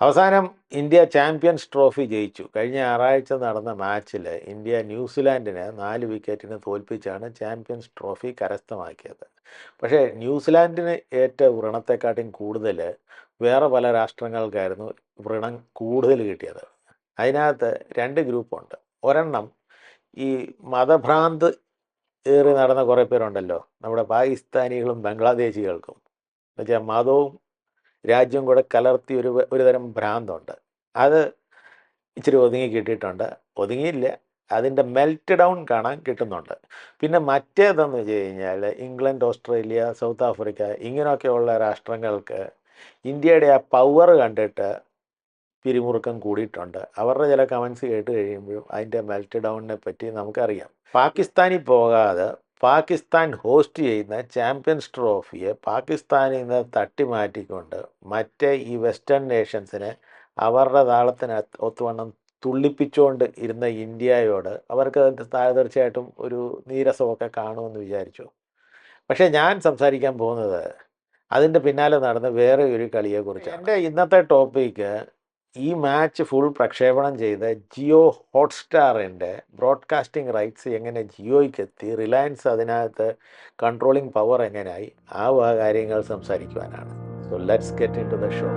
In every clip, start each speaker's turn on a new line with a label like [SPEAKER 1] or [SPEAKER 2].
[SPEAKER 1] അവസാനം India champions trophy ജയിച്ചു. കഴിഞ്ഞ ഞായറാഴ്ച നടന്ന മാച്ചിൽ ഇന്ത്യ ന്യൂസിലാൻഡിനെ നാല് വിക്കറ്റിന് തോൽപ്പിച്ചാണ് ചാമ്പ്യൻസ് ട്രോഫി കരസ്ഥമാക്കിയത്. പക്ഷേ ന്യൂസിലാൻഡിന് ഏറ്റ വ്രണത്തെക്കാട്ടിയും കൂടുതൽ വേറെ പല രാഷ്ട്രങ്ങൾക്കായിരുന്നു വ്രണം കൂടുതൽ കിട്ടിയത്. അതിനകത്ത് രണ്ട് ഗ്രൂപ്പുണ്ട്. ഒരെണ്ണം ഈ മതഭ്രാന്ത് ഏറി നടന്ന കുറേ പേരുണ്ടല്ലോ. നമ്മുടെ പാകിസ്ഥാനികളും ബംഗ്ലാദേശികൾക്കും. എന്നുവെച്ചാൽ മതവും രാജ്യവും കൂടെ കലർത്തി ഒരു ഒരുതരം ഭ്രാന്തുണ്ട്. അത് ഇച്ചിരി ഒതുങ്ങി കിട്ടിയിട്ടുണ്ട്. ഒതുങ്ങിയില്ല. അതിന്റെ മെൽറ്റ് ഡൗൺ കാണാൻ കിട്ടുന്നുണ്ട്. പിന്നെ മറ്റേതെന്ന് വെച്ച് കഴിഞ്ഞാൽ ഇംഗ്ലണ്ട് ഓസ്ട്രേലിയ സൗത്ത് ആഫ്രിക്ക ഇങ്ങനെയൊക്കെയുള്ള രാഷ്ട്രങ്ങൾക്ക് ഇന്ത്യയുടെ ആ പവർ കണ്ടിട്ട് പിരിമുറുക്കം കൂടിയിട്ടുണ്ട്. അവരുടെ ചില കമൻസ് കേട്ട് കഴിയുമ്പോഴും അതിന്റെ മെൽറ്റ് ഡൗണിനെ പറ്റി നമുക്കറിയാം. പാകിസ്ഥാനിൽ പോകാതെ പാകിസ്ഥാൻ ഹോസ്റ്റ് ചെയ്യുന്ന ചാമ്പ്യൻസ് ട്രോഫിയെ പാകിസ്ഥാനിൽ നിന്ന് തട്ടി മാറ്റിക്കൊണ്ട് മറ്റേ ഈ വെസ്റ്റേൺ നേഷൻസിനെ അവരുടെ താളത്തിന് ഒത്തുവണ്ണം തുള്ളിപ്പിച്ചുകൊണ്ട് ഇരുന്ന ഇന്ത്യയോട് അവർക്ക് തീർച്ചയായിട്ടും ഒരു നീരസമൊക്കെ കാണുമെന്ന് വിചാരിച്ചു. പക്ഷേ ഞാൻ സംസാരിക്കാൻ പോകുന്നത് അതിന്റെ പിന്നാലെ നടന്ന വേറെ ഒരു കളിയെക്കുറിച്ചാണ്. എന്റെ ഇന്നത്തെ ടോപ്പിക്ക് ഈ മാച്ച് ഫുൾ പ്രക്ഷേപണം ചെയ്ത ജിയോ ഹോട്ട്സ്റ്റാറിന്റെ ബ്രോഡ്കാസ്റ്റിംഗ് റൈറ്റ്സ് എങ്ങനെ ജിയോയ്ക്ക് എത്തി റിലയൻസ് അതിനകത്ത് കൺട്രോളിംഗ് പവർ എങ്ങനെയായി ആ വക കാര്യങ്ങൾ സംസാരിക്കുവാനാണ്. So let's get into the show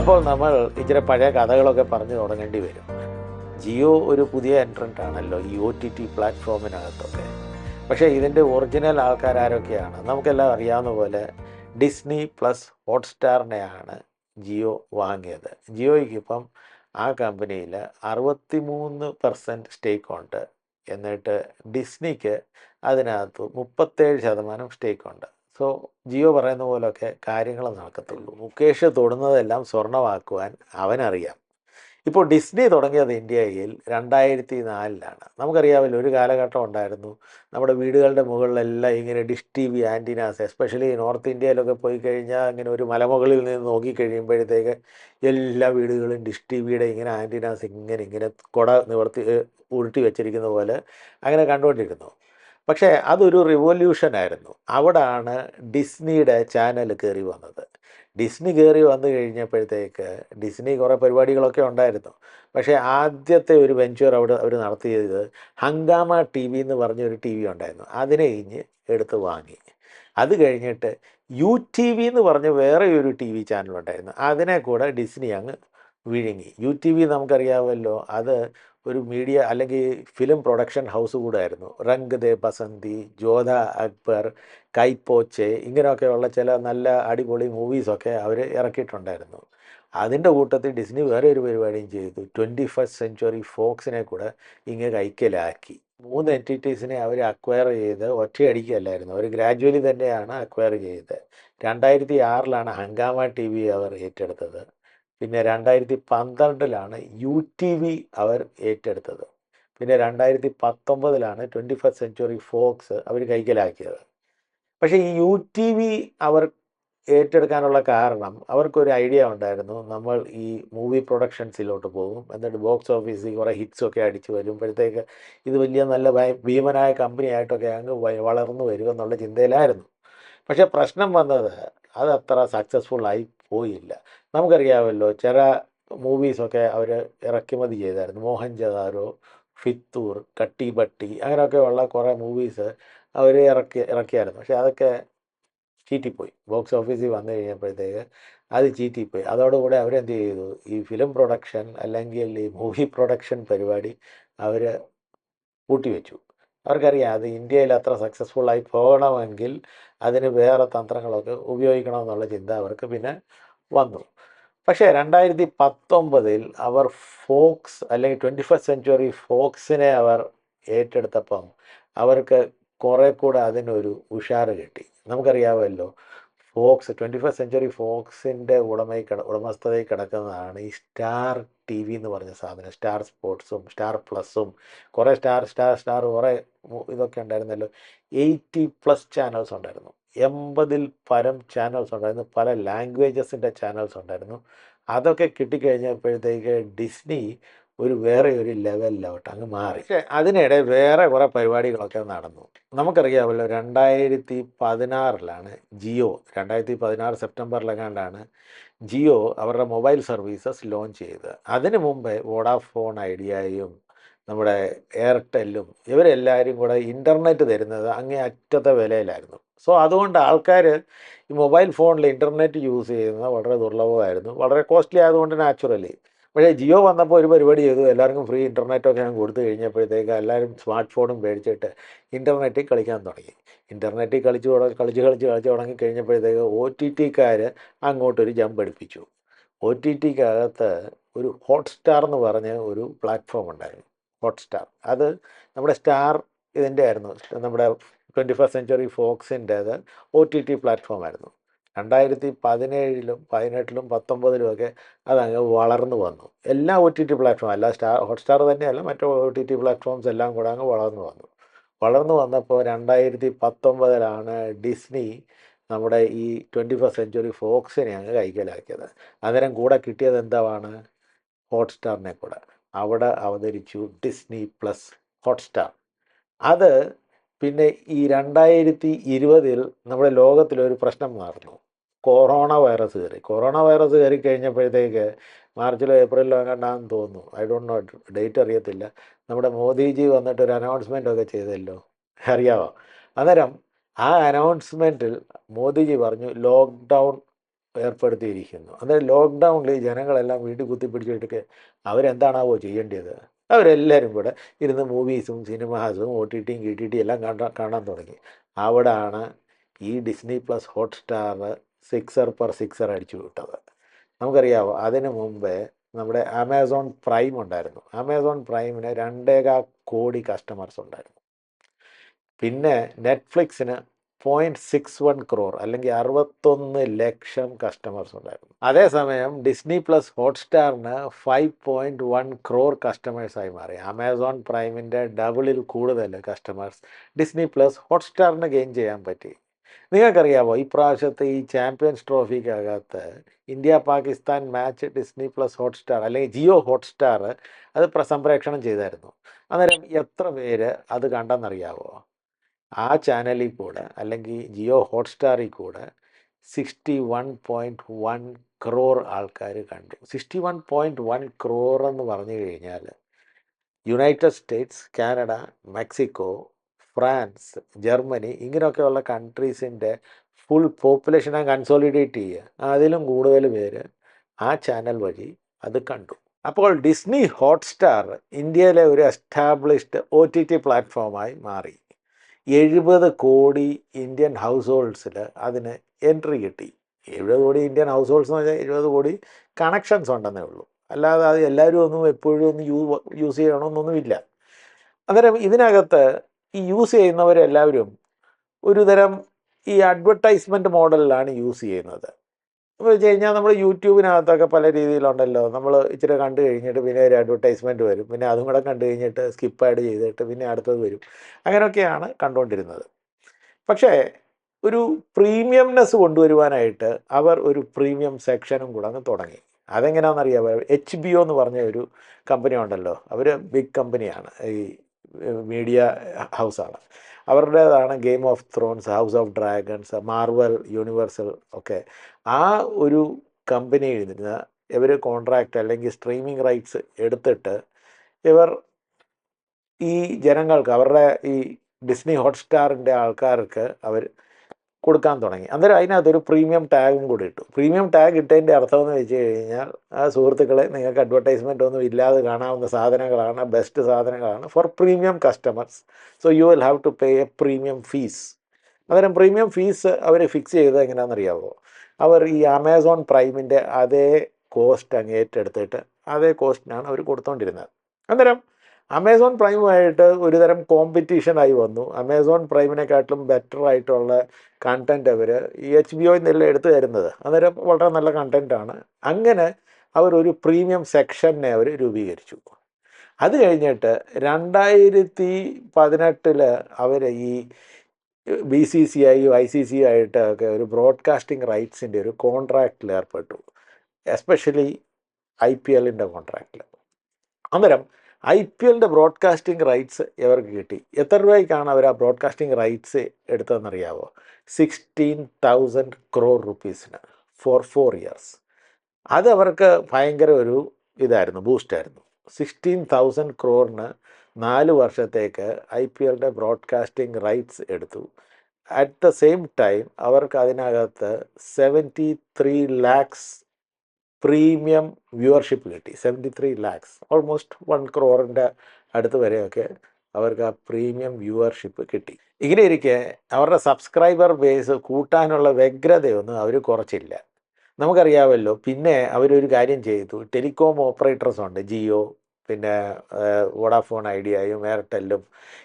[SPEAKER 1] അപ്പോൾ നമ്മൾ ഇച്ചിരി പഴയ കഥകളൊക്കെ പറഞ്ഞു തുടങ്ങേണ്ടി വരും. ജിയോ ഒരു പുതിയ എൻട്രന്റ് ആണല്ലോ ഈ ഒ ടി ടി പ്ലാറ്റ്ഫോമിനകത്തൊക്കെ പക്ഷേ ഇതിന്റെ ഒറിജിനൽ ആൾക്കാർ ആരൊക്കെയാണ് നമുക്കെല്ലാം അറിയാവുന്ന പോലെ ഡിസ്നി പ്ലസ് ഹോട്ട്സ്റ്റാറിനെയാണ് ജിയോ വാങ്ങിയത്. ജിയോയ്ക്ക് ഇപ്പം ആ കമ്പനിയിൽ അറുപത്തി മൂന്ന് പെർസെന്റ് സ്റ്റേക്ക് ഉണ്ട് എന്നിട്ട് ഡിസ്നിക്ക് അതിനകത്ത് മുപ്പത്തേഴ് ശതമാനം സ്റ്റേക്ക് ഉണ്ട് സോ ജിയോ പറയുന്ന പോലൊക്കെ കാര്യങ്ങൾ നടക്കത്തുള്ളൂ. മുകേഷ് തൊടുന്നതെല്ലാം സ്വർണമാക്കുവാൻ അവനറിയാം. ഇപ്പോൾ ഡിസ്നി തുടങ്ങിയത് ഇന്ത്യയിൽ രണ്ടായിരത്തി നാലിലാണ് നമുക്കറിയാമല്ലോ ഒരു കാലഘട്ടം ഉണ്ടായിരുന്നു. നമ്മുടെ വീടുകളുടെ മുകളിലെല്ലാം ഇങ്ങനെ dish T V antennas especially north ഇന്ത്യയിലൊക്കെ പോയി കഴിഞ്ഞാൽ ഇങ്ങനെ ഒരു മലമുകളിൽ നിന്ന് നോക്കിക്കഴിയുമ്പോഴത്തേക്ക് എല്ലാ വീടുകളും ഡിഷ് ടി വിയുടെ ഇങ്ങനെ ആന്റിനാസ് ഇങ്ങനെ ഇങ്ങനെ കുട നിവർത്തി ഉരുട്ടി വെച്ചിരിക്കുന്ന പോലെ അങ്ങനെ കണ്ടുകൊണ്ടിരുന്നു. പക്ഷേ അതൊരു റിവൊല്യൂഷനായിരുന്നു അവിടാണ് ഡിസ്നിയുടെ ചാനൽ കയറി വന്നത്. ഡിസ്നി കയറി വന്നു കഴിഞ്ഞപ്പോഴത്തേക്ക് ഡിസ്നി കുറേ പരിപാടികളൊക്കെ ഉണ്ടായിരുന്നു. പക്ഷേ ആദ്യത്തെ ഒരു വെഞ്ചർ അവിടെ അവർ നടത്തിയത് ഹങ്കാമ ടി വി എന്ന് പറഞ്ഞൊരു ടി വി ഉണ്ടായിരുന്നു. അതിനെ കഴിഞ്ഞ് എടുത്ത് വാങ്ങി. അത് കഴിഞ്ഞിട്ട് യു ടി വി എന്ന് പറഞ്ഞ വേറെ ഒരു ടി വി ചാനൽ ഉണ്ടായിരുന്നു. അതിനെ കൂടെ ഡിസ്നി അങ്ങ് വിഴുങ്ങി. യു ടി വി നമുക്കറിയാമല്ലോ അത് ഒരു മീഡിയ അല്ലെങ്കിൽ ഫിലിം പ്രൊഡക്ഷൻ ഹൗസ് കൂടെ ആയിരുന്നു റംഗ് ദേ ബസന്തി ജോധ അക്ബർ കൈപ്പോച്ചെ ഇങ്ങനെയൊക്കെയുള്ള ചില നല്ല അടിപൊളി മൂവീസൊക്കെ അവർ ഇറക്കിയിട്ടുണ്ടായിരുന്നു. അതിന്റെ കൂട്ടത്തിൽ ഡിസ്നി വേറെ ഒരു പരിപാടിയും ചെയ്തു. ട്വന്റി ഫസ്റ്റ് സെഞ്ച്വറി ഫോക്സിനെ കൂടെ ഇങ്ങ് കൈക്കലാക്കി. മൂന്ന് എന്റിറ്റീസിനെ അവർ അക്വയർ ചെയ്ത് ഒറ്റയടിക്കല്ലായിരുന്നു. അവർ ഗ്രാജുവലി തന്നെയാണ് അക്വയർ ചെയ്തത്. രണ്ടായിരത്തി ആറിലാണ് ഹങ്കാമ ടി വി അവർ ഏറ്റെടുത്തത്. പിന്നെ രണ്ടായിരത്തി പന്ത്രണ്ടിലാണ് യു ടി വി അവർ ഏറ്റെടുത്തത്. പിന്നെ രണ്ടായിരത്തി പത്തൊമ്പതിലാണ് ട്വന്റി ഫസ്റ്റ് സെഞ്ച്വറി ഫോക്സ് അവർ കൈക്കലാക്കിയത്. പക്ഷേ ഈ യു ടി വി അവർ ഏറ്റെടുക്കാനുള്ള കാരണം അവർക്കൊരു ഐഡിയ ഉണ്ടായിരുന്നു. നമ്മൾ ഈ മൂവി പ്രൊഡക്ഷൻസിലോട്ട് പോകും. എന്നിട്ട് ബോക്സ് ഓഫീസിൽ കുറേ ഹിറ്റ്സൊക്കെ അടിച്ചു വരുമ്പോഴത്തേക്ക് ഇത് വലിയ നല്ല ഭീമനായ കമ്പനിയായിട്ടൊക്കെ അങ്ങ് വളർന്നു വരും എന്നുള്ള ചിന്തയിലായിരുന്നു. പക്ഷേ പ്രശ്നം വന്നത് അത് അത്ര സക്സസ്ഫുള്ളായി പോയില്ല. നമുക്കറിയാമല്ലോ ചില മൂവീസൊക്കെ അവർ ഇറക്കുമതി ചെയ്തായിരുന്നു. മോഹൻജദാരോ ഫിത്തൂർ കട്ടി ബട്ടി അങ്ങനെയൊക്കെ ഉള്ള കുറേ മൂവീസ് അവർ ഇറക്കി ഇറക്കിയായിരുന്നു. പക്ഷേ അതൊക്കെ ചീറ്റിപ്പോയി. ബോക്സ് ഓഫീസിൽ വന്നു കഴിഞ്ഞപ്പോഴത്തേക്ക് അത് ചീറ്റിപ്പോയി. അതോടുകൂടെ അവരെന്ത് ചെയ്തു? ഈ ഫിലിം പ്രൊഡക്ഷൻ അല്ലെങ്കിൽ ഈ മൂവി പ്രൊഡക്ഷൻ പരിപാടി അവർ കൂട്ടിവെച്ചു. അവർക്കറിയാം അത് ഇന്ത്യയിൽ അത്ര സക്സസ്ഫുള്ളായി പോകണമെങ്കിൽ അതിന് വേറെ തന്ത്രങ്ങളൊക്കെ ഉപയോഗിക്കണമെന്നുള്ള ചിന്ത അവർക്ക് പിന്നെ വന്നു. പക്ഷേ രണ്ടായിരത്തി പത്തൊമ്പതിൽ അവർ ഫോക്സ് അല്ലെങ്കിൽ ട്വന്റി ഫസ്റ്റ് സെഞ്ച്വറി ഫോക്സിനെ അവർ ഏറ്റെടുത്തപ്പം അവർക്ക് കുറേ കൂടെ അതിനൊരു ഉഷാറ് കിട്ടി. നമുക്കറിയാമല്ലോ ഫോക്സ് ട്വന്റി ഫസ്റ്റ് സെഞ്ച്വറി ഫോക്സിന്റെ ഉടമയിൽ കിട ഉടമസ്ഥതയിൽ കിടക്കുന്നതാണ് ഈ സ്റ്റാർ ടി വി എന്ന് പറഞ്ഞ സാധനം. സ്റ്റാർ സ്പോർട്സും സ്റ്റാർ പ്ലസും കുറേ സ്റ്റാർ സ്റ്റാർ സ്റ്റാർ കുറേ ഇതൊക്കെ ഉണ്ടായിരുന്നല്ലോ. എയ്റ്റി പ്ലസ് ചാനൽസ് ഉണ്ടായിരുന്നു. എൺപതിൽ പരം ചാനൽസ് ഉണ്ടായിരുന്നു. പല ലാംഗ്വേജസിന്റെ ചാനൽസ് ഉണ്ടായിരുന്നു. അതൊക്കെ കിട്ടിക്കഴിഞ്ഞപ്പോഴത്തേക്ക് ഡിസ്നി ഒരു വേറെ ഒരു ലെവലിലോട്ട് അങ്ങ് മാറി. അതിനിടെ വേറെ കുറേ പരിപാടികളൊക്കെ നടന്നു. നമുക്കറിയാമല്ലോ രണ്ടായിരത്തി പതിനാറിലാണ് ജിയോ രണ്ടായിരത്തി പതിനാറ് സെപ്റ്റംബറിലെങ്ങാണ്ടാണ് ജിയോ അവരുടെ മൊബൈൽ സർവീസസ് ലോഞ്ച് ചെയ്തത്. അതിന് മുമ്പേ വോഡാഫോൺ ഐഡിയയും നമ്മുടെ എയർടെല്ലും ഇവരെല്ലാവരും കൂടെ ഇന്റർനെറ്റ് തരുന്നത് അങ്ങേ അറ്റത്തെ വിലയിലായിരുന്നു. സോ അതുകൊണ്ട് ആൾക്കാർ ഈ മൊബൈൽ ഫോണിൽ ഇന്റർനെറ്റ് യൂസ് ചെയ്യുന്നത് വളരെ ദുർലഭമായിരുന്നു. വളരെ കോസ്റ്റ്ലി ആയതുകൊണ്ട് നാച്ചുറലി. പക്ഷേ ജിയോ വന്നപ്പോൾ ഒരു പരിപാടി ചെയ്തു. എല്ലാവർക്കും ഫ്രീ ഇന്റർനെറ്റൊക്കെ ഞാൻ കൊടുത്തു കഴിഞ്ഞപ്പോഴത്തേക്ക് എല്ലാവരും സ്മാർട്ട് ഫോണും മേടിച്ചിട്ട് ഇന്റർനെറ്റിൽ കളിക്കാൻ തുടങ്ങി. ഇന്റർനെറ്റിൽ കളിച്ച് കളിച്ച് കളിച്ച് കളിച്ച് തുടങ്ങി കഴിഞ്ഞപ്പോഴത്തേക്ക് ഒ ടി ടിക്കാർ അങ്ങോട്ടൊരു ജമ്പ് എടുപ്പിച്ചു. ഒ ടി ടിക്കകത്ത് ഒരു ഹോട്ട്സ്റ്റാർ എന്ന് പറഞ്ഞ ഒരു പ്ലാറ്റ്ഫോം ഉണ്ടായിരുന്നു. ഹോട്ട്സ്റ്റാർ അത് നമ്മുടെ സ്റ്റാർ ഇതിന്റെ ആയിരുന്നു. നമ്മുടെ ട്വന്റി ഫസ്റ്റ് സെഞ്ചുറി ഫോക്സിന്റേത് ഒ ടി ടി പ്ലാറ്റ്ഫോം ആയിരുന്നു. രണ്ടായിരത്തി പതിനേഴിലും പതിനെട്ടിലും പത്തൊമ്പതിലും ഒക്കെ അതങ്ങ് വളർന്നു വന്നു. എല്ലാ ഒ ടി ടി പ്ലാറ്റ്ഫോം അല്ല സ്റ്റാർ ഹോട്ട്സ്റ്റാർ തന്നെയല്ല മറ്റു ഒ ടി ടി പ്ലാറ്റ്ഫോംസ് എല്ലാം കൂടെ അങ്ങ് വളർന്നു വന്നു. വളർന്നു വന്നപ്പോൾ രണ്ടായിരത്തി പത്തൊമ്പതിലാണ് ഡിസ്നി നമ്മുടെ ഈ ട്വന്റി ഫസ്റ്റ് സെഞ്ചുറി ഫോക്സിനെ അങ്ങ് കൈക്കലാക്കിയത്. അന്നേരം കൂടെ കിട്ടിയത് എന്താണ് ഹോട്ട്സ്റ്റാറിനെ കൂടെ. അവിടെ അവതരിച്ചു ഡിസ്നി പ്ലസ് ഹോട്ട്സ്റ്റാർ അത് പിന്നെ ഈ രണ്ടായിരത്തി ഇരുപതിൽ നമ്മുടെ ലോകത്തിലൊരു പ്രശ്നം നടന്നു കൊറോണ വൈറസ് കയറി. കൊറോണ വൈറസ് കയറി കഴിഞ്ഞപ്പോഴത്തേക്ക് മാർച്ചിലോ ഏപ്രിലോ എങ്ങാണ്ടാന്ന് തോന്നുന്നു. ഐ ഡോണ്ട് നോ ഡേറ്റ് അറിയത്തില്ല. നമ്മുടെ മോദിജി വന്നിട്ട് ഒരു അനൗൺസ്മെന്റ് ഒക്കെ ചെയ്തല്ലോ. അറിയാമോ അന്നേരം ആ അനൗൺസ്മെന്റിൽ മോദിജി പറഞ്ഞു ലോക്ക്ഡൗൺ ഏർപ്പെടുത്തിയിരിക്കുന്നു. അന്നേരം ലോക്ക്ഡൗണിൽ ജനങ്ങളെല്ലാം വീട്ടിൽ കുത്തിപ്പിടിച്ചിട്ടൊക്കെ അവരെന്താണാവോ ചെയ്യേണ്ടത് അവരെല്ലാവരും കൂടെ ഇരുന്ന് മൂവീസും സിനിമാസും ഒ ടി ടിയും കി ടി എല്ലാം കാണാൻ കാണാൻ തുടങ്ങി. അവിടാണ് ഈ Disney plus Hotstar sixer per sixer അടിച്ചു വിട്ടത്. നമുക്കറിയാമോ അതിന് മുമ്പേ നമ്മുടെ ആമസോൺ പ്രൈം ഉണ്ടായിരുന്നു. ആമസോൺ പ്രൈമിന് രണ്ടേകാ കോടി കസ്റ്റമേഴ്സ് ഉണ്ടായിരുന്നു. പിന്നെ നെറ്റ്ഫ്ലിക്സിന് പോയിന്റ് സിക്സ് വൺ ക്രോർ അല്ലെങ്കിൽ അറുപത്തൊന്ന് ലക്ഷം കസ്റ്റമേഴ്സ് ഉണ്ടായിരുന്നു. അതേസമയം ഡിസ്നി പ്ലസ് ഹോട്ട്സ്റ്റാറിന് ഫൈവ് പോയിന്റ് വൺ ക്രോർ കസ്റ്റമേഴ്സായി മാറി. ആമസോൺ പ്രൈമിന്റെ ഡബിളിൽ കൂടുതൽ കസ്റ്റമേഴ്സ് ഡിസ്നി പ്ലസ് ഹോട്ട്സ്റ്റാറിന് ഗെയിൻ ചെയ്യാൻ പറ്റി. നിങ്ങൾക്കറിയാമോ ഈ പ്രാവശ്യത്തെ ഈ champions ട്രോഫിക്കകത്ത് India Pakistan match Disney plus Hotstar അല്ലെങ്കിൽ ജിയോ ഹോട്ട്സ്റ്റാർ അത് പ്രസംപ്രേക്ഷണം ചെയ്തായിരുന്നു. അന്നേരം എത്ര പേര് അത് കണ്ടെന്നറിയാവോ? ആ ചാനലിൽ കൂടെ അല്ലെങ്കിൽ ജിയോ ഹോട്ട്സ്റ്റാറിൽ കൂടെ sixty one point one crore ആൾക്കാർ കണ്ടു. Sixty one point one crore എന്ന് പറഞ്ഞു കഴിഞ്ഞാൽ United States Canada Mexico France Germany ഇങ്ങനെയൊക്കെയുള്ള കൺട്രീസിന്റെ ഫുൾ പോപ്പുലേഷനെ കൺസോളിഡേറ്റ് ചെയ്യുക. അതിലും കൂടുതൽ പേര് ആ ചാനൽ വഴി അത് കണ്ടു. അപ്പോൾ ഡിസ്നി ഹോട്ട്സ്റ്റാർ ഇന്ത്യയിലെ ഒരു എസ്റ്റാബ്ലിഷ്ഡ് ഒ ടി ടി പ്ലാറ്റ്ഫോമായി മാറി. എഴുപത് കോടി ഇന്ത്യൻ ഹൗസ് ഹോൾഡ്സിൽ അതിന് എൻട്രി കിട്ടി. എഴുപത് കോടി ഇന്ത്യൻ ഹൗസ് ഹോൾഡ്സ് എന്ന് വെച്ചാൽ എഴുപത് കോടി കണക്ഷൻസ് ഉണ്ടെന്നേ ഉള്ളൂ. അല്ലാതെ അത് എല്ലാവരും ഒന്നും എപ്പോഴും ഒന്നും യൂ യൂസ് ചെയ്യണമെന്നൊന്നുമില്ല അന്നേരം ഇതിനകത്ത് ഈ യൂസ് ചെയ്യുന്നവരെല്ലാവരും ഒരു തരം ഈ അഡ്വർടൈസ്മെന്റ് മോഡലിലാണ് യൂസ് ചെയ്യുന്നത്. എന്ന് വെച്ച് കഴിഞ്ഞാൽ നമ്മൾ യൂട്യൂബിനകത്തൊക്കെ പല രീതിയിലുണ്ടല്ലോ. നമ്മൾ ഇച്ചിരി കണ്ടു കഴിഞ്ഞിട്ട് പിന്നെ ഒരു അഡ്വർടൈസ്മെന്റ് വരും. പിന്നെ അതും കൂടെ കണ്ടു കഴിഞ്ഞിട്ട് സ്കിപ്പ് ആഡ് ചെയ്തിട്ട് പിന്നെ അടുത്തത് വരും. അങ്ങനെയൊക്കെയാണ് കണ്ടുകൊണ്ടിരുന്നത് പക്ഷേ ഒരു പ്രീമിയംനെസ് കൊണ്ടുവരുവാനായിട്ട് അവർ ഒരു പ്രീമിയം സെക്ഷനും കൂടെ അങ്ങ് തുടങ്ങി. അതെങ്ങനെയാണെന്നറിയാം എച്ച് ബി ഒ എന്ന് പറഞ്ഞ ഒരു കമ്പനി ഉണ്ടല്ലോ. അവർ ബിഗ് കമ്പനിയാണ് ഈ മീഡിയ ഹൗസാണ്. അവരുടേതാണ് Game of Thrones House of Dragons Marvel Universal ഒക്കെ. ആ ഒരു കമ്പനിയിൽ നിന്ന് ഇവർ കോൺട്രാക്റ്റ് അല്ലെങ്കിൽ സ്ട്രീമിംഗ് റൈറ്റ്സ് എടുത്തിട്ട് ഇവർ ഈ ജനങ്ങൾക്ക് അവരുടെ ഈ ഡിസ്നി ഹോട്ട്സ്റ്റാറിന്റെ ആൾക്കാർക്ക് അവർ കൊടുക്കാൻ തുടങ്ങി. അന്നേരം അതിനകത്തൊരു പ്രീമിയം ടാഗും കൂടി ഇട്ടു. പ്രീമിയം ടാഗ് ഇട്ടതിന്റെ അർത്ഥം എന്ന് വെച്ച് കഴിഞ്ഞാൽ ആ സുഹൃത്തുക്കളെ നിങ്ങൾക്ക് അഡ്വർടൈസ്മെന്റ് ഒന്നും ഇല്ലാതെ കാണാവുന്ന സാധനങ്ങളാണ് ബെസ്റ്റ് സാധനങ്ങളാണ് for premium customers so you will have to pay a premium fees അന്നേരം പ്രീമിയം ഫീസ് അവർ ഫിക്സ് ചെയ്തത് എങ്ങനെയാണെന്നറിയാമോ അവർ ഈ ആമസോൺ പ്രൈമിന്റെ അതേ കോസ്റ്റ് അങ്ങ് ഏറ്റെടുത്തിട്ട് അതേ കോസ്റ്റിനാണ് അവർ കൊടുത്തുകൊണ്ടിരുന്നത് അന്നേരം ആമസോൺ പ്രൈമുമായിട്ട് ഒരുതരം കോമ്പറ്റീഷനായി വന്നു. അമേസോൺ പ്രൈമിനെക്കാട്ടിലും ബെറ്റർ ആയിട്ടുള്ള കണ്ടന്റ് അവർ ഈ എച്ച് ബി ഒയിൽ നിന്നെല്ലാം എടുത്തു തരുന്നത്. അന്നേരം വളരെ നല്ല കണ്ടന്റാണ് അങ്ങനെ അവർ ഒരു പ്രീമിയം സെക്ഷനെ അവർ രൂപീകരിച്ചു. അത് കഴിഞ്ഞിട്ട് രണ്ടായിരത്തി പതിനെട്ടിൽ അവർ ഈ ബി സി സി ഐയും ഐ സി സി ആയിട്ട് ഒക്കെ ഒരു ബ്രോഡ്കാസ്റ്റിംഗ് റൈറ്റ്സിന്റെ ഒരു കോൺട്രാക്റ്റിൽ ഏർപ്പെട്ടു. എസ്പെഷ്യലി ഐ പി എല്ലിന്റെ കോൺട്രാക്റ്റിൽ അന്നേരം ഐ പി എല്ലിന്റെ ബ്രോഡ്കാസ്റ്റിംഗ് റൈറ്റ്സ് ഇവർക്ക് കിട്ടി? എത്ര രൂപയ്ക്കാണ് അവർ ആ ബ്രോഡ്കാസ്റ്റിംഗ് റൈറ്റ്സ് എടുത്തതെന്നറിയാവോ? സിക്സ്റ്റീൻ തൗസൻഡ് ക്രോർ റുപ്പീസിന് ഫോർ ഫോർ ഇയേഴ്സ് അത് അവർക്ക് ഭയങ്കര ഒരു ഇതായിരുന്നു ബൂസ്റ്റായിരുന്നു സിക്സ്റ്റീൻ തൗസൻഡ് ക്രോറിന് നാല് വർഷത്തേക്ക് ഐ പി എല്ലിന്റെ ബ്രോഡ്കാസ്റ്റിംഗ് റൈറ്റ്സ് എടുത്തു. അറ്റ് ദ സെയിം ടൈം അവർക്ക് അതിനകത്ത് seventy three lakhs premium viewership കിട്ടി. Seventy three lakhs almost one ക്രോറിന്റെ അടുത്ത് വരെയൊക്കെ അവർക്ക് ആ പ്രീമിയം വ്യൂവർഷിപ്പ് കിട്ടി. ഇങ്ങനെ ഇരിക്കെ അവരുടെ സബ്സ്ക്രൈബർ ബേസ് കൂട്ടാനുള്ള വ്യഗ്രതയൊന്നും അവർ കുറച്ചില്ല. നമുക്കറിയാമല്ലോ പിന്നെ അവരൊരു കാര്യം ചെയ്തു. ടെലികോം ഓപ്പറേറ്റേഴ്സ് ഉണ്ട്. ജിയോ പിന്നെ വോഡാഫോൺ ഐഡിയയും എയർടെല്ലും.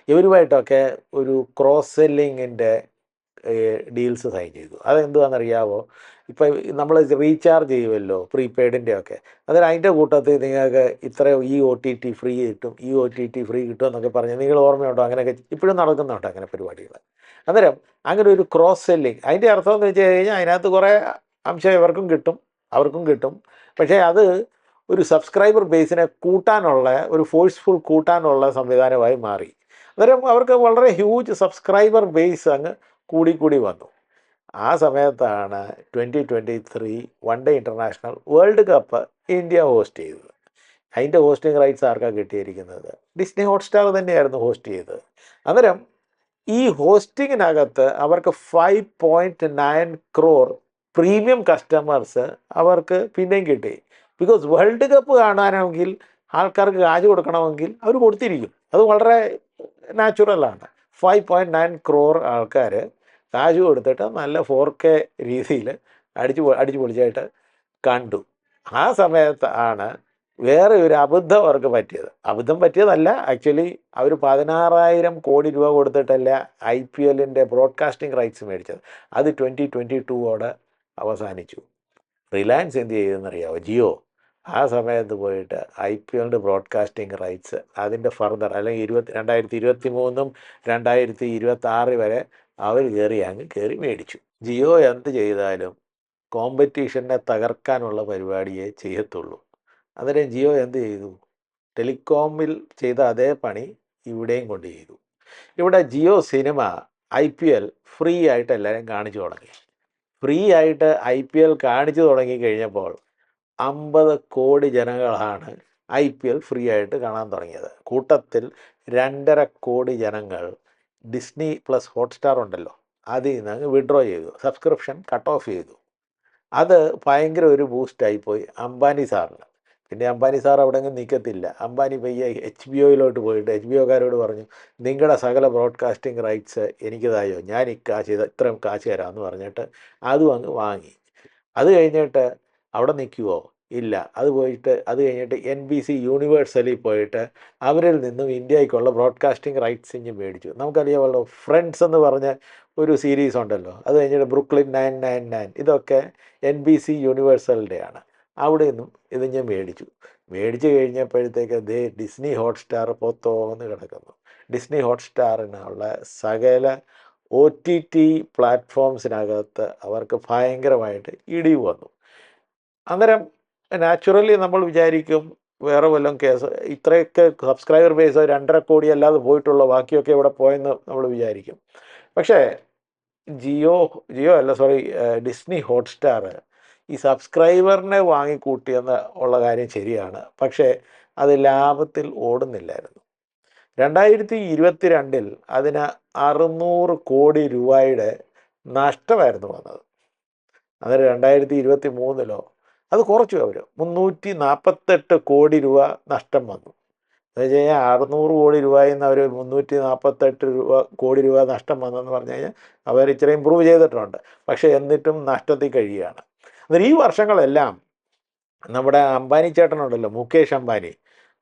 [SPEAKER 1] ഇവരുമായിട്ടൊക്കെ ഒരു ക്രോസ് സെല്ലിങ്ങിന്റെ ഡീൽസ് സൈൻ ചെയ്തു. അതെന്തുവാണെന്നറിയാവോ ഇപ്പം നമ്മൾ റീചാർജ് ചെയ്യുമല്ലോ പ്രീപെയ്ഡിന്റെ ഒക്കെ അന്നേരം അതിന്റെ കൂട്ടത്തിൽ നിങ്ങൾക്ക് ഇത്ര ഈ ഒ ടി ടി ഫ്രീ കിട്ടും ഈ ഒ ടി ടി ഫ്രീ കിട്ടും എന്നൊക്കെ പറഞ്ഞ് നിങ്ങൾ ഓർമ്മയുണ്ടോ? അങ്ങനെയൊക്കെ ഇപ്പോഴും നടക്കുന്നുണ്ടോ അങ്ങനെ പരിപാടികൾ. അന്നേരം അങ്ങനെ ഒരു ക്രോസ് സെല്ലിങ്. അതിന്റെ അർത്ഥം എന്ന് വെച്ച് കഴിഞ്ഞാൽ അതിനകത്ത് കുറേ അംശം ഇവർക്കും കിട്ടും അവർക്കും കിട്ടും. പക്ഷേ അത് ഒരു സബ്സ്ക്രൈബർ ബേസിനെ കൂട്ടാനുള്ള ഒരു ഫോഴ്സ്ഫുൾ കൂട്ടാനുള്ള സംവിധാനമായി മാറി. അന്നേരം അവർക്ക് വളരെ ഹ്യൂജ് സബ്സ്ക്രൈബർ ബേസ് അങ്ങ് കൂടിക്കൂടി വന്നു. ആ സമയത്താണ് twenty twenty three one day international world cup India host ചെയ്തത്. അതിന്റെ ഹോസ്റ്റിംഗ് റൈറ്റ്സ് ആർക്കാണ് കിട്ടിയിരിക്കുന്നത്? ഡിസ്നി ഹോട്ട്സ്റ്റാർ തന്നെയായിരുന്നു ഹോസ്റ്റ് ചെയ്തത്. അന്നേരം ഈ ഹോസ്റ്റിങ്ങിനകത്ത് അവർക്ക് five point nine crore premium customers അവർക്ക് പിന്നെയും കിട്ടി. ബിക്കോസ് വേൾഡ് കപ്പ് കാണാനാണെങ്കിൽ ആൾക്കാർക്ക് കാശ് കൊടുക്കണമെങ്കിൽ അവർ കൊടുത്തിരിക്കും. അത് വളരെ നാച്ചുറലാണ് ഫൈവ് പോയിന്റ് നയൻ ക്രോർ ആൾക്കാർ കാശ് കൊടുത്തിട്ട് നല്ല ഫോർ കെ രീതിയിൽ അടിച്ച് അടിച്ച് പൊളിച്ചായിട്ട് കണ്ടു. ആ സമയത്ത് ആണ് വേറെ ഒരു അബദ്ധം അവർക്ക് പറ്റിയത്. അബദ്ധം പറ്റിയതല്ല ആക്ച്വലി അവർ പതിനാറായിരം കോടി രൂപ കൊടുത്തിട്ടല്ല ഐ പി എല്ലിന്റെ ബ്രോഡ്കാസ്റ്റിംഗ് റൈറ്റ്സ് മേടിച്ചത്. അത് ട്വന്റി ട്വന്റി ടൂവോടെ അവസാനിച്ചു. റിലയൻസ് എന്ത് ചെയ്തെന്നറിയാമോ ജിയോ. ആ സമയത്ത് പോയിട്ട് ഐ പി എല്ലിന്റെ ബ്രോഡ്കാസ്റ്റിംഗ് റൈറ്റ്സ് അതിന്റെ ഫർദർ അല്ലെങ്കിൽ ഇരുപത്തി രണ്ടായിരത്തി ഇരുപത്തി മൂന്നും രണ്ടായിരത്തി ഇരുപത്തി ആറ് വരെ അവർ കയറി അങ്ങ് കയറി മേടിച്ചു. ജിയോ എന്ത് ചെയ്താലും കോമ്പറ്റീഷനെ തകർക്കാനുള്ള പരിപാടിയെ ചെയ്യത്തുള്ളൂ. അന്നേരം ജിയോ എന്ത് ചെയ്തു? ടെലികോമിൽ ചെയ്ത അതേ പണി ഇവിടെയും കൊണ്ട് ചെയ്തു. ഇവിടെ Jio cinema I P L free ആയിട്ട് എല്ലാവരും കാണിച്ചു തുടങ്ങി. ഫ്രീ ആയിട്ട് ഐ പി എൽ കാണിച്ചു തുടങ്ങി കഴിഞ്ഞപ്പോൾ അമ്പത് കോടി ജനങ്ങളാണ് ഐ പി എൽ ഫ്രീ ആയിട്ട് കാണാൻ തുടങ്ങിയത്. കൂട്ടത്തിൽ രണ്ടര കോടി ജനങ്ങൾ ഡിസ്നി പ്ലസ് ഹോട്ട്സ്റ്റാർ ഉണ്ടല്ലോ. അതിൽ നിന്ന് അങ്ങ് വിഡ്രോ ചെയ്തു. സബ്സ്ക്രിപ്ഷൻ കട്ട് ഓഫ് ചെയ്തു. അത് ഭയങ്കര ഒരു ബൂസ്റ്റായിപ്പോയി അംബാനി സാറിന്. പിന്നെ അംബാനി സാർ അവിടെ അങ്ങ് നിൽക്കത്തില്ല അംബാനി പയ്യെ എച്ച് ബി ഒയിലോട്ട് പോയിട്ട് എച്ച് ബി ഒക്കാരോട് പറഞ്ഞു നിങ്ങളുടെ സകല ബ്രോഡ്കാസ്റ്റിംഗ് റൈറ്റ്സ് എനിക്കതായോ? ഞാൻ ഈ കാശ് ഇത്രയും കാശ് തരാമെന്ന് പറഞ്ഞിട്ട് അതും അങ്ങ് വാങ്ങി. അത് കഴിഞ്ഞിട്ട് അവിടെ നിൽക്കുമോ ഇല്ല. അത് പോയിട്ട് അത് കഴിഞ്ഞിട്ട് എൻ ബി സി യൂണിവേഴ്സലിൽ പോയിട്ട് അവരിൽ നിന്നും ഇന്ത്യയ്ക്കുള്ള ബ്രോഡ്കാസ്റ്റിംഗ് റൈറ്റ്സ് ഇഞ്ഞ് മേടിച്ചു. നമുക്കറിയാമല്ലോ ഫ്രണ്ട്സ് എന്ന് പറഞ്ഞ ഒരു സീരീസ് ഉണ്ടല്ലോ. അത് കഴിഞ്ഞിട്ട് ബ്രുക്ലിൻ നയൻ നയൻ നയൻ ഇതൊക്കെ എൻ ബി സി യൂണിവേഴ്സലിന്റെയാണ് അവിടെ നിന്നും ഇത് ഞാൻ മേടിച്ചു. മേടിച്ചു കഴിഞ്ഞപ്പോഴത്തേക്ക് ദേ ഡിസ്നി ഹോട്ട്സ്റ്റാർ പോത്തോന്ന് കിടക്കുന്നു. ഡിസ്നി ഹോട്ട്സ്റ്റാറിനുള്ള സകല ഒ ടി ടി പ്ലാറ്റ്ഫോംസിനകത്ത് അവർക്ക് ഭയങ്കരമായിട്ട് ഇടിവ് വന്നു. അന്നേരം നാച്ചുറലി നമ്മൾ വിചാരിക്കും വേറെ വല്ലതും കേസ്. ഇത്രയൊക്കെ സബ്സ്ക്രൈബർ ബേസ് രണ്ടര കോടി അല്ലാതെ പോയിട്ടുള്ള ബാക്കിയൊക്കെ ഇവിടെ പോയെന്ന് നമ്മൾ വിചാരിക്കും. പക്ഷേ ജിയോ ജിയോ അല്ല സോറി ഡിസ്നി ഹോട്ട്സ്റ്റാർ ഈ സബ്സ്ക്രൈബറിനെ വാങ്ങിക്കൂട്ടിയെന്ന് ഉള്ള കാര്യം ശരിയാണ്. പക്ഷേ അത് ലാഭത്തിൽ ഓടുന്നില്ലായിരുന്നു. രണ്ടായിരത്തി ഇരുപത്തി രണ്ടിൽ അതിന് അറുന്നൂറ് കോടി രൂപയുടെ നഷ്ടമായിരുന്നു വന്നത്. അന്നേരം രണ്ടായിരത്തി ഇരുപത്തി മൂന്നിലോ അത് കുറച്ചു അവർ മുന്നൂറ്റി നാൽപ്പത്തെട്ട് കോടി രൂപ നഷ്ടം വന്നു. എന്ന് വെച്ച് കഴിഞ്ഞാൽ അറുന്നൂറ് കോടി രൂപയിൽ നിന്ന് അവർ മുന്നൂറ്റി നാൽപ്പത്തെട്ട് രൂപ കോടി രൂപ നഷ്ടം വന്നെന്ന് പറഞ്ഞു കഴിഞ്ഞാൽ അവർ ഇച്ചിരി ഇമ്പ്രൂവ് ചെയ്തിട്ടുണ്ട്. പക്ഷേ എന്നിട്ടും നഷ്ടത്തിൽ കഴിയുകയാണ്. അന്നേരം ഈ വർഷങ്ങളെല്ലാം നമ്മുടെ അംബാനി ചേട്ടനുണ്ടല്ലോ മുകേഷ് അംബാനി.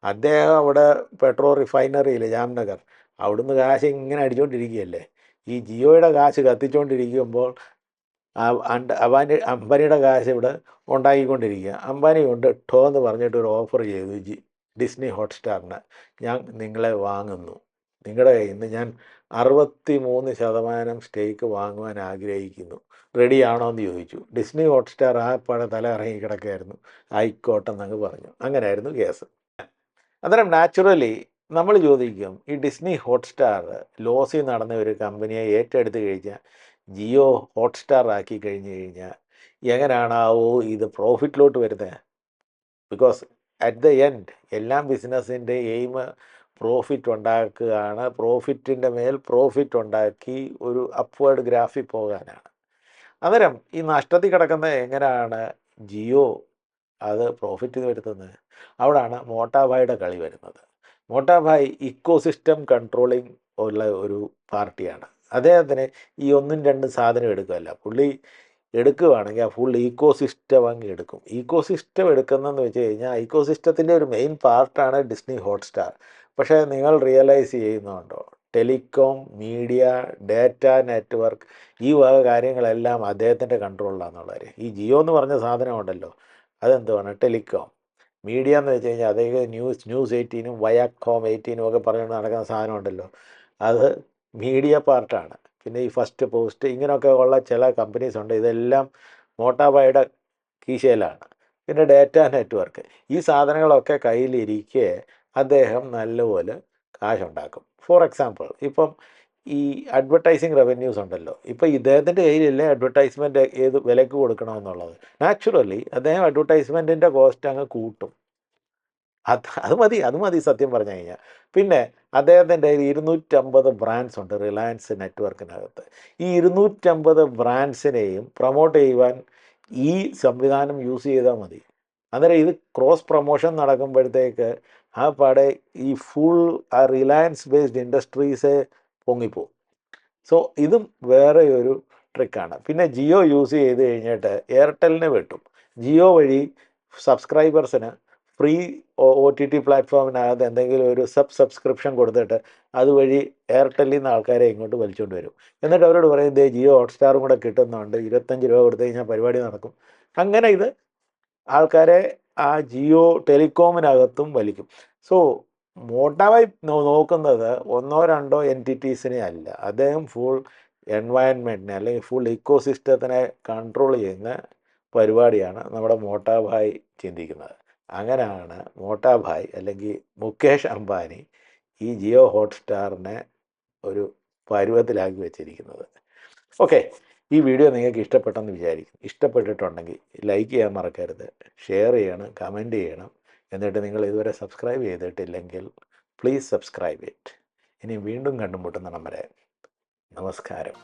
[SPEAKER 1] അദ്ദേഹം അവിടെ പെട്രോൾ റിഫൈനറിയിൽ ജാംനഗർ? അവിടുന്ന് കാശ് ഇങ്ങനെ അടിച്ചുകൊണ്ടിരിക്കുകയല്ലേ ഈ ജിയോയുടെ കാശ് കത്തിച്ചുകൊണ്ടിരിക്കുമ്പോൾ അംബാനി അംബാനിയുടെ കാശ് ഇവിടെ ഉണ്ടാക്കിക്കൊണ്ടിരിക്കുക. അംബാനി കൊണ്ട് ടോ എന്ന് പറഞ്ഞിട്ട് ഒരു ഓഫർ ചെയ്തു ജി ഡിസ്നി ഹോട്ട്സ്റ്റാറിന് ഞാൻ നിങ്ങളെ വാങ്ങുന്നു. നിങ്ങളുടെ കയ്യിൽ നിന്ന് ഞാൻ അറുപത്തി മൂന്ന് ശതമാനം സ്റ്റേക്ക് വാങ്ങുവാൻ ആഗ്രഹിക്കുന്നു. റെഡിയാണോ എന്ന് ചോദിച്ചു. ഡിസ്നി ഹോട്ട്സ്റ്റാർ ആ പഴ തല ഇറങ്ങി കിടക്കുകയായിരുന്നു. ആയിക്കോട്ടെ എന്നങ്ങ് പറഞ്ഞു. അങ്ങനെയായിരുന്നു കേസ്. അന്നേരം നാച്ചുറലി നമ്മൾ ചോദിക്കും ഈ ഡിസ്നി ഹോട്ട്സ്റ്റാർ ലോസിൽ നടന്ന ഒരു കമ്പനിയെ ഏറ്റെടുത്ത് കഴിഞ്ഞാൽ ജിയോ ഹോട്ട്സ്റ്റാർ ആക്കി കഴിഞ്ഞ് കഴിഞ്ഞാൽ എങ്ങനെയാണാവോ ഇത് പ്രോഫിറ്റിലോട്ട് വരുന്നത് ബിക്കോസ് അറ്റ് ദ എൻഡ് എല്ലാം ബിസിനസ്സിന്റെ എയിം പ്രോഫിറ്റ് ഉണ്ടാക്കുകയാണ്. പ്രോഫിറ്റിന്റെ മേൽ പ്രോഫിറ്റ് ഉണ്ടാക്കി ഒരു അപ്വേർഡ് ഗ്രാഫിൽ പോകാനാണ്. അന്നേരം ഈ നഷ്ടത്തിൽ കിടക്കുന്ന എങ്ങനെയാണ് ജിയോ അത് പ്രോഫിറ്റ് വരുത്തുന്നത്? അവിടാണ് മോട്ടാഭായിയുടെ കളി വരുന്നത്. മോട്ടാഭായ് ഇക്കോസിസ്റ്റം കൺട്രോളിങ് ഉള്ള ഒരു പാർട്ടിയാണ്. അദ്ദേഹത്തിന് ഈ ഒന്നും രണ്ടും സാധനം എടുക്കുകയല്ല. പുള്ളി എടുക്കുകയാണെങ്കിൽ ആ ഫുൾ ഈക്കോ സിസ്റ്റം അങ്ങ് എടുക്കും. ഈക്കോ സിസ്റ്റം എടുക്കുന്നതെന്ന് വെച്ച് കഴിഞ്ഞാൽ ഈക്കോ സിസ്റ്റത്തിന്റെ ഒരു മെയിൻ പാർട്ടാണ് ഡിസ്നി ഹോട്ട്സ്റ്റാർ പക്ഷേ നിങ്ങൾ റിയലൈസ് ചെയ്യുന്നുണ്ടോ? ടെലികോം മീഡിയ ഡാറ്റ നെറ്റ്വർക്ക് ഈ വക കാര്യങ്ങളെല്ലാം അദ്ദേഹത്തിന്റെ കൺട്രോളിലാണെന്നുള്ളവർ ഈ ജിയോ എന്ന് പറഞ്ഞ സാധനം ഉണ്ടല്ലോ അതെന്തുവാണ്? ടെലികോം. മീഡിയ എന്ന് വെച്ച് കഴിഞ്ഞാൽ അദ്ദേഹം ന്യൂസ് ന്യൂസ് എയ്റ്റീനും വയാക്കോം എയ്റ്റീനും ഒക്കെ പറഞ്ഞുകൊണ്ട് നടക്കുന്ന സാധനം ഉണ്ടല്ലോ അത് മീഡിയ പാർട്ടാണ് പിന്നെ ഈ ഫസ്റ്റ് പോസ്റ്റ് ഇങ്ങനെയൊക്കെ ഉള്ള ചില കമ്പനീസ് ഉണ്ട്. ഇതെല്ലാം മോട്ടാബായുടെ കീശയിലാണ്. പിന്നെ ഡേറ്റ നെറ്റ്വർക്ക് ഈ സാധനങ്ങളൊക്കെ കയ്യിലിരിക്കെ അദ്ദേഹം നല്ലപോലെ കാശുണ്ടാക്കും. ഫോർ എക്സാമ്പിൾ ഇപ്പം ഈ അഡ്വർടൈസിങ് റവന്യൂസ് ഉണ്ടല്ലോ. ഇപ്പോൾ ഇദ്ദേഹത്തിന്റെ കയ്യിലല്ലേ അഡ്വർടൈസ്മെന്റ് ഏത് വിലക്ക് കൊടുക്കണമെന്നുള്ളത് നാച്ചുറലി അദ്ദേഹം അഡ്വർടൈസ്മെന്റിന്റെ കോസ്റ്റ് അങ്ങ് കൂട്ടും. അത് അത് മതി അത് മതി സത്യം പറഞ്ഞു കഴിഞ്ഞാൽ. പിന്നെ അദ്ദേഹത്തിന്റെ കയ്യിൽ ഇരുന്നൂറ്റമ്പത് ബ്രാൻഡ്സ് ഉണ്ട് റിലയൻസ് നെറ്റ്വർക്കിനകത്ത് ഈ ഇരുന്നൂറ്റമ്പത് ബ്രാൻഡ്സിനെയും പ്രൊമോട്ട് ചെയ്യുവാൻ ഈ സംവിധാനം യൂസ് ചെയ്താൽ മതി. അന്നേരം ഇത് ക്രോസ് പ്രൊമോഷൻ നടക്കുമ്പോഴത്തേക്ക് ആ പാടെ ഈ ഫുൾ ആ റിലയൻസ് ബേസ്ഡ് ഇൻഡസ്ട്രീസ് പൊങ്ങിപ്പോവും. സോ ഇതും വേറെ ഒരു ട്രിക്കാണ് പിന്നെ ജിയോ യൂസ് ചെയ്ത് കഴിഞ്ഞിട്ട് എയർടെലിനെ വെട്ടും. ജിയോ വഴി സബ്സ്ക്രൈബേഴ്സിന് ഫ്രീ ഒ ടി ടി പ്ലാറ്റ്ഫോമിനകത്ത് എന്തെങ്കിലും ഒരു സബ് സബ്സ്ക്രിപ്ഷൻ കൊടുത്തിട്ട് അതുവഴി എയർടെല്ലിൽ നിന്ന് ആൾക്കാരെ ഇങ്ങോട്ട് വലിച്ചുകൊണ്ട് വരും. എന്നിട്ട് അവരോട് പറയും ദേ ജിയോ ഹോട്ട്സ്റ്റാറും കൂടെ കിട്ടുന്നുണ്ട്. ഇരുപത്തഞ്ച് രൂപ കൊടുത്തു കഴിഞ്ഞാൽ പരിപാടി നടക്കും. അങ്ങനെ ഇത് ആൾക്കാരെ ആ ജിയോ ടെലികോമിനകത്തും വലിക്കും. സോ മോട്ടാവായി നോക്കുന്നത് ഒന്നോ രണ്ടോ എൻ ടി ടീസിനെ അല്ല. അദ്ദേഹം ഫുൾ എൻവയൺമെന്റിനെ അല്ലെങ്കിൽ ഫുൾ ഇക്കോസിസ്റ്റത്തിനെ കൺട്രോൾ ചെയ്യുന്ന പരിപാടിയാണ് നമ്മുടെ മോട്ടാഭായ് ചിന്തിക്കുന്നത്. അങ്ങനെയാണ് മോട്ടാഭായ് അല്ലെങ്കിൽ മുകേഷ് അംബാനി ഈ ജിയോ ഹോട്ട്സ്റ്റാറിനെ ഒരു പരുവത്തിലാക്കി വെച്ചിരിക്കുന്നത്. ഓക്കെ ഈ വീഡിയോ നിങ്ങൾക്ക് ഇഷ്ടപ്പെട്ടെന്ന് വിചാരിക്കും ഇഷ്ടപ്പെട്ടിട്ടുണ്ടെങ്കിൽ ലൈക്ക് ചെയ്യാൻ മറക്കരുത് ഷെയർ ചെയ്യണം കമന്റ് ചെയ്യണം. എന്നിട്ട് നിങ്ങൾ ഇതുവരെ സബ്സ്ക്രൈബ് ചെയ്തിട്ടില്ലെങ്കിൽ പ്ലീസ് സബ്സ്ക്രൈബ് ഇറ്റ്. ഇനി വീണ്ടും കണ്ടുമുട്ടുന്ന നമ്മുടെ നമസ്കാരം.